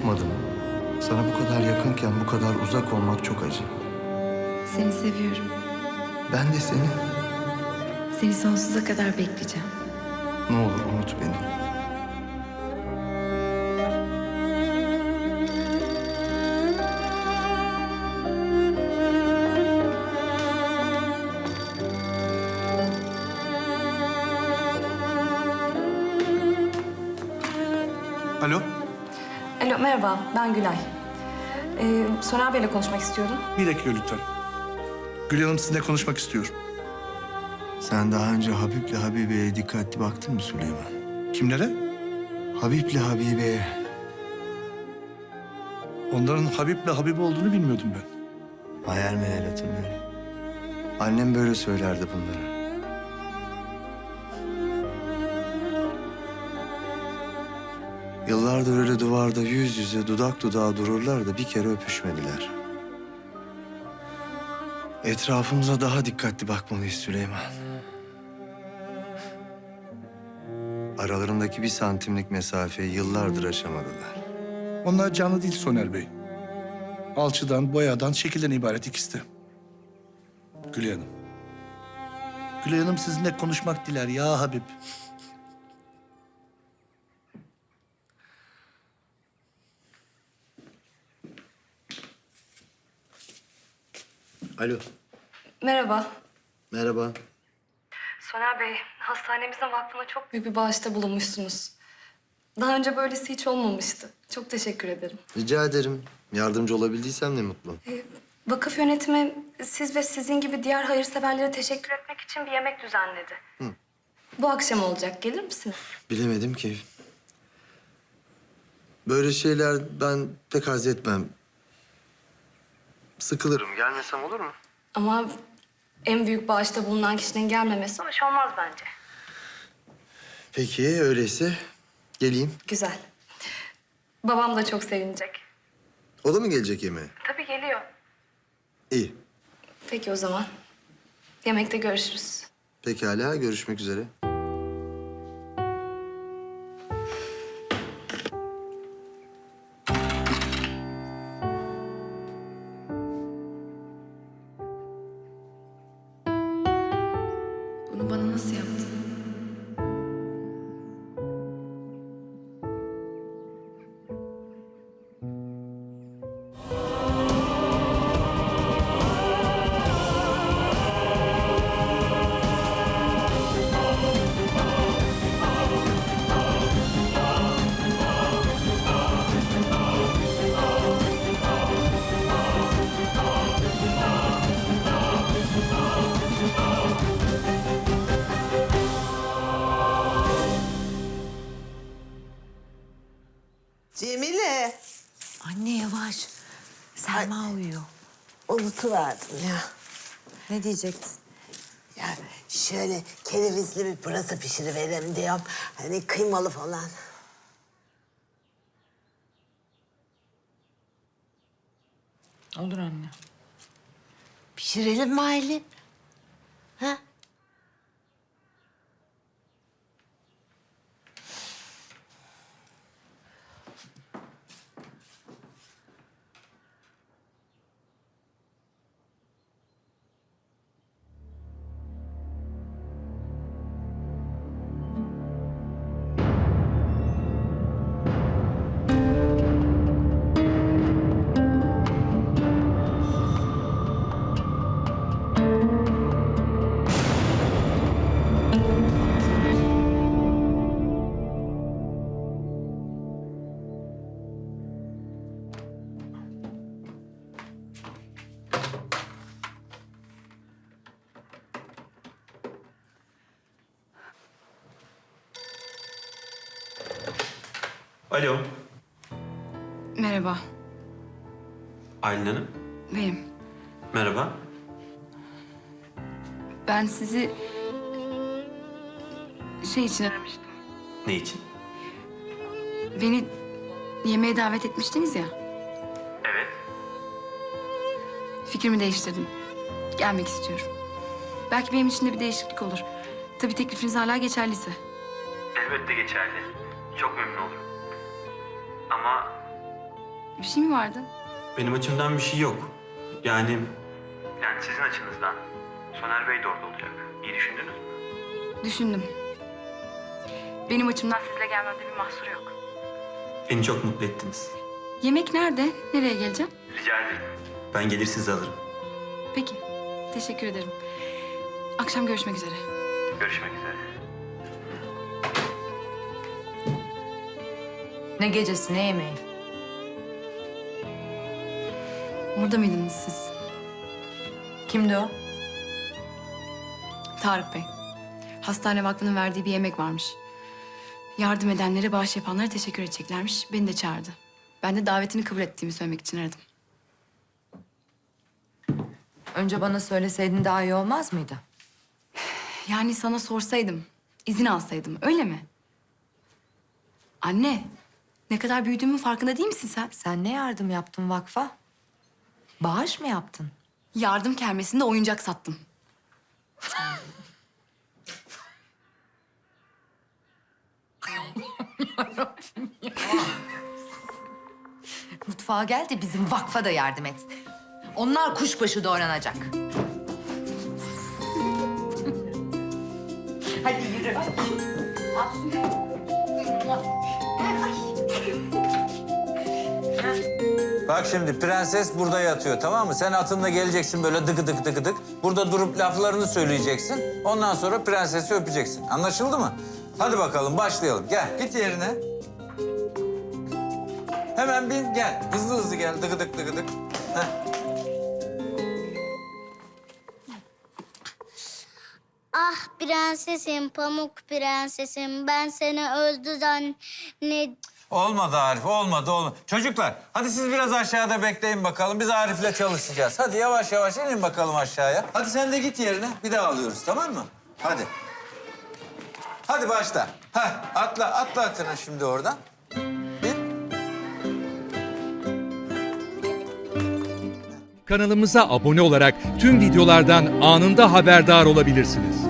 yapmadım. Sana bu kadar yakınken bu kadar uzak olmak çok acı. Seni seviyorum. Ben de seni. Seni sonsuza kadar bekleyeceğim. Ne olur unut beni. Alo, Alo merhaba ben Gülay. Ee, Soner Bey'le konuşmak istiyordum. bir dakika lütfen. Gül Hanım sizinle konuşmak istiyor. Sen daha önce Habib'le Habibe'ye dikkatli baktın mı Süleyman? Kimlere? Habib'le Habibe'ye. Onların Habib'le Habibe olduğunu bilmiyordum ben. Hayal meyal hatırlıyorum. Annem böyle söylerdi bunları. Yıllardır öyle duvarda yüz yüze dudak dudağa dururlar da bir kere öpüşmediler. Etrafımıza daha dikkatli bakmalıyız Süleyman. Aralarındaki bir santimlik mesafeyi yıllardır aşamadılar. Onlar canlı değil Soner Bey. Alçıdan, boyadan, şekilden ibaret ikisi de. Gülay Hanım. Gülay Hanım sizinle konuşmak diler ya Habib. Alo, Merhaba. merhaba. Soner Bey, hastanemizin vakfına çok büyük bir bağışta bulunmuşsunuz. Daha önce böylesi hiç olmamıştı. Çok teşekkür ederim. Rica ederim. Yardımcı olabildiysem ne mutlu. Ee, vakıf yönetimi siz ve sizin gibi diğer hayırseverlere teşekkür etmek için bir yemek düzenledi. Bu akşam olacak. Gelir misiniz? Bilemedim ki. Böyle şeyler ben pek haz etmem. Sıkılırım. Gelmesem olur mu? Ama en büyük bağışta bulunan kişinin gelmemesi hoş olmaz bence. Peki öyleyse geleyim. Güzel. Babam da çok sevinecek. O da mı gelecek yemeğe? Tabii geliyor. İyi. Peki o zaman. Yemekte görüşürüz. Pekala görüşmek üzere. consciente. Selma uyuyor. Unutuverdim ya. Ne diyecektin? Ya şöyle kerevizli bir pırasa pişiriverelim diyorum. Hani kıymalı falan. Olur anne. Pişirelim mi Aylin? Alo, Merhaba. Aylin Hanım. Benim. Merhaba. Ben sizi şey için aramıştım. Ne için? Beni yemeğe davet etmiştiniz ya. Evet. Fikrimi değiştirdim. Gelmek istiyorum. Belki benim için de bir değişiklik olur. Tabii teklifiniz hala geçerliyse. Elbette geçerli. Çok memnun olurum. Ama Bir şey mi vardı? Benim açımdan bir şey yok. Yani... Yani sizin açınızdan. Soner Bey de orada olacak. İyi düşündünüz mü? Düşündüm. Benim açımdan sizle gelmemde bir mahsur yok. Beni çok mutlu ettiniz. Yemek nerede? Nereye geleceğim? Rica ederim. Ben gelir sizi alırım. Peki. Teşekkür ederim. Akşam görüşmek üzere. Görüşmek üzere. Ne gecesi ne yemeği? Orada mıydınız siz? Kimdi o? Tarık Bey. Hastane Vakfı'nın verdiği bir yemek varmış. Yardım edenlere, bağış yapanlara teşekkür edeceklermiş. Beni de çağırdı. Ben de davetini kabul ettiğimi söylemek için aradım. Önce bana söyleseydin daha iyi olmaz mıydı? Yani sana sorsaydım, izin alsaydım, öyle mi? Anne, ne kadar büyüdüğümün farkında değil misin sen? Sen ne yardım yaptın vakfa? Bağış mı yaptın? Yardım kermesinde oyuncak sattım. Mutfağa gel de bizim vakfa da yardım et. Onlar kuşbaşı doğranacak. Hadi yürü. Bak şimdi prenses burada yatıyor tamam mı? Sen atınla geleceksin böyle dıkı dık dıkı dık. Burada durup laflarını söyleyeceksin. Ondan sonra prensesi öpeceksin. Anlaşıldı mı? Hadi bakalım başlayalım. Gel git yerine. Hemen bin gel. Hızlı hızlı gel. Dıkı dık dıkı dık. Heh. Ah prensesim, pamuk prensesim. Ben seni öldü zannet... Olmadı Arif, olmadı, olmadı. Çocuklar, hadi siz biraz aşağıda bekleyin bakalım. Biz Arif'le çalışacağız. Hadi yavaş yavaş inin bakalım aşağıya. Hadi sen de git yerine. Bir daha alıyoruz, tamam mı? Hadi. Hadi başla. Heh, atla, atla atına şimdi oradan. Kanalımıza abone olarak tüm videolardan anında haberdar olabilirsiniz.